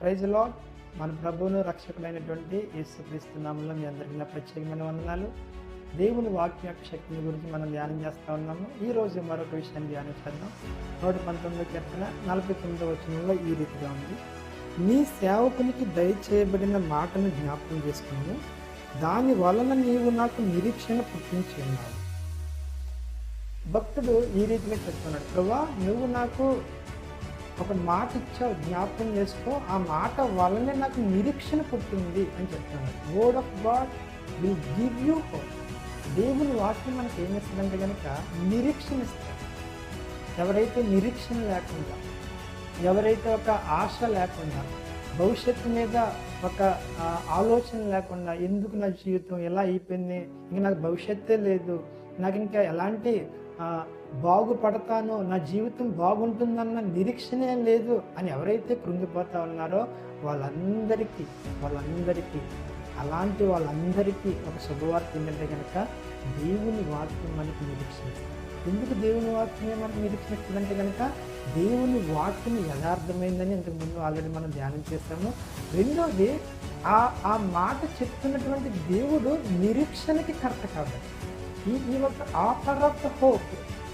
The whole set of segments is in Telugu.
ప్రైజ్లో మన ప్రభువును రక్షకుడైనటువంటి యేసు నామంలో మీ అందరికీ నా ప్రత్యేకమైన వందనాలు. దేవుని వాక్య శక్తిని గురించి మనం ధ్యానం చేస్తూ ఉన్నాము. ఈ రోజు మరొక విషయాన్ని ధ్యానించేద్దాం నూట పంతొమ్మిది చెప్పిన నలభై తొమ్మిదో వచనంలో ఈ రీతిగా ఉంది. నీ సేవకునికి దయచేయబడిన మాటను జ్ఞాపకం చేసుకుని దాని వలన నీవు నాకు నిరీక్షణ పుట్టించి ఉన్నావు. భక్తుడు ఈ రీతిగా చెప్తున్నాడు. ప్రభా నువ్వు నాకు ఒక మాట ఇచ్చావు జ్ఞాపకం చేసుకో ఆ మాట వల్లనే నాకు నిరీక్షణ పుట్టింది అని చెప్తాను word of God will give you hope దేవుని వాక్యం మనకి ఏం ఇస్తుందంటే కనుక నిరీక్షణ ఇస్తారు ఎవరైతే నిరీక్షణ లేకుండా ఎవరైతే ఒక ఆశ లేకుండా భవిష్యత్తు మీద ఒక ఆలోచన లేకుండా ఎందుకు నా జీవితం ఎలా అయిపోయింది ఇంక నాకు భవిష్యత్తే లేదు నాకు ఇంకా ఎలాంటి బాగుపడతానో నా జీవితం బాగుంటుందన్న నిరీక్షణే లేదు అని ఎవరైతే కృంగిపోతా ఉన్నారో వాళ్ళందరికీ వాళ్ళందరికీ అలాంటి వాళ్ళందరికీ ఒక శుభవార్త ఏంటంటే కనుక దేవుని వాక్యం మనకి నిరీక్షిస్తుంది ఎందుకు దేవుని వాక్యమే మనకు నిరీక్షిస్తుందంటే కనుక దేవుని వాక్యం యథార్థమైందని ఇంతకు ముందు ఆల్రెడీ మనం ధ్యానం చేస్తాము రెండోది ఆ ఆ మాట చెప్తున్నటువంటి దేవుడు నిరీక్షణకి కర్త కాబట్టి. ఈ ఈ ఆఫర్ ఆఫ్ ద హోప్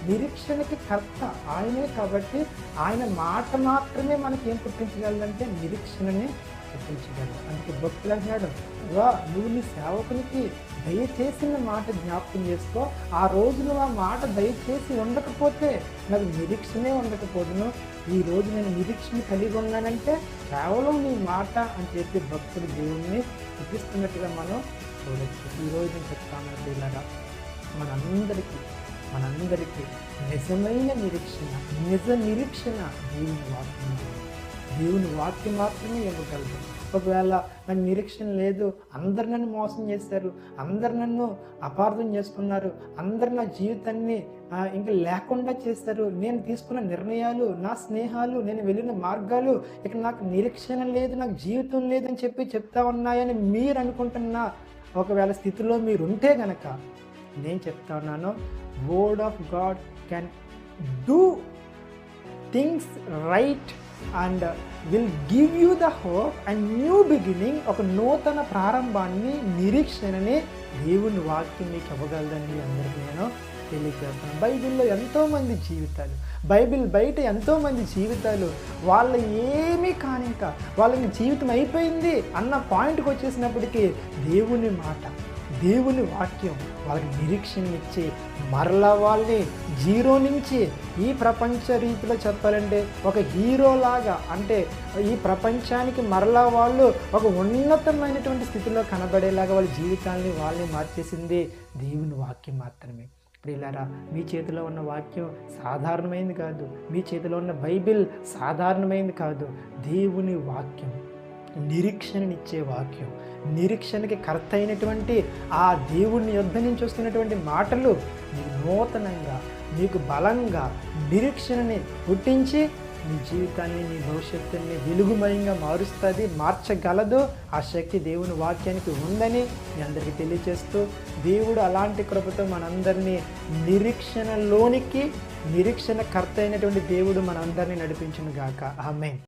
నిరీక్షణకి కర్త ఆయనే కాబట్టి ఆయన మాట మాత్రమే మనకి ఏం పుట్టించగలదంటే నిరీక్షణని పుట్టించగలదు. అందుకే భక్తులు అంటున్నాడు వా నువ్వు నీ సేవకునికి దయచేసిన మాట జ్ఞాపకం చేసుకో. ఆ రోజు నువ్వు ఆ మాట దయచేసి ఉండకపోతే నాకు నిరీక్షణే ఉండకపోదును. ఈ రోజు నేను నిరీక్షణ కలిగి ఉన్నానంటే కేవలం నీ మాట అని చెప్పి భక్తులు దేవుణ్ణి చూపిస్తున్నట్టుగా మనం చూడొచ్చు. ఈ రోజు నేను చెప్తాను ఇలాగా మనందరికీ మనందరికీ నిజమైన నిరీక్షణ నిజ నిరీక్షణ దేవుని వాక్యం దేవుని వాక్యం మాత్రమే ఇవ్వగలదు. ఒకవేళ నాకు నిరీక్షణ లేదు అందరు నన్ను మోసం చేశారు అందరు నన్ను అపార్థం చేసుకున్నారు అందరు నా జీవితాన్ని ఇంకా లేకుండా చేస్తారు నేను తీసుకున్న నిర్ణయాలు నా స్నేహాలు నేను వెళ్ళిన మార్గాలు ఇక నాకు నిరీక్షణ లేదు నాకు జీవితం లేదని చెప్పి చెప్తా ఉన్నాయని మీరు అనుకుంటున్న ఒకవేళ స్థితిలో మీరు ఉంటే గనక నేను చెప్తా ఉన్నాను word of God can do things right and will give you the hope and new beginning ఒక నూతన ప్రారంభాన్ని నిరీక్షణని దేవుని వాక్యం మీకు ఇవ్వగలదండి అందరికీ నేను తెలియజేస్తాను. బైబిల్లో ఎంతోమంది జీవితాలు బైబిల్ బయట ఎంతోమంది జీవితాలు వాళ్ళ ఏమీ కానింక వాళ్ళకి జీవితం అయిపోయింది అన్న పాయింట్కి వచ్చేసినప్పటికీ దేవుని మాట దేవుని వాక్యం వాళ్ళకి నిరీక్షణ ఇచ్చి మరలా వాళ్ళని జీరో నుంచి ఈ ప్రపంచ రీతిలో చెప్పాలంటే ఒక హీరోలాగా అంటే ఈ ప్రపంచానికి మరలా వాళ్ళు ఒక ఉన్నతమైనటువంటి స్థితిలో కనబడేలాగా వాళ్ళ జీవితాన్ని వాళ్ళని మార్చేసింది దేవుని వాక్యం మాత్రమే. ప్రియులారా మీ చేతిలో ఉన్న వాక్యం సాధారణమైనది కాదు. మీ చేతిలో ఉన్న బైబిల్ సాధారణమైనది కాదు. దేవుని వాక్యం. నిరీక్షణనిచ్చే వాక్యం. నిరీక్షణకి కర్త అయినటువంటి ఆ దేవుడిని యుద్ధ నుంచి వస్తున్నటువంటి మాటలు నీకు నూతనంగా నీకు బలంగా నిరీక్షణని పుట్టించి నీ జీవితాన్ని నీ భవిష్యత్తుని వెలుగుమయంగా మారుస్తుంది మార్చగలదు. ఆ శక్తి దేవుని వాక్యానికి ఉందని మీ అందరికీ తెలియజేస్తూ దేవుడు అలాంటి కృపతో మనందరినీ నిరీక్షణలోనికి నిరీక్షణ కర్త అయినటువంటి దేవుడు మనందరినీ నడిపించును గాక. ఆమె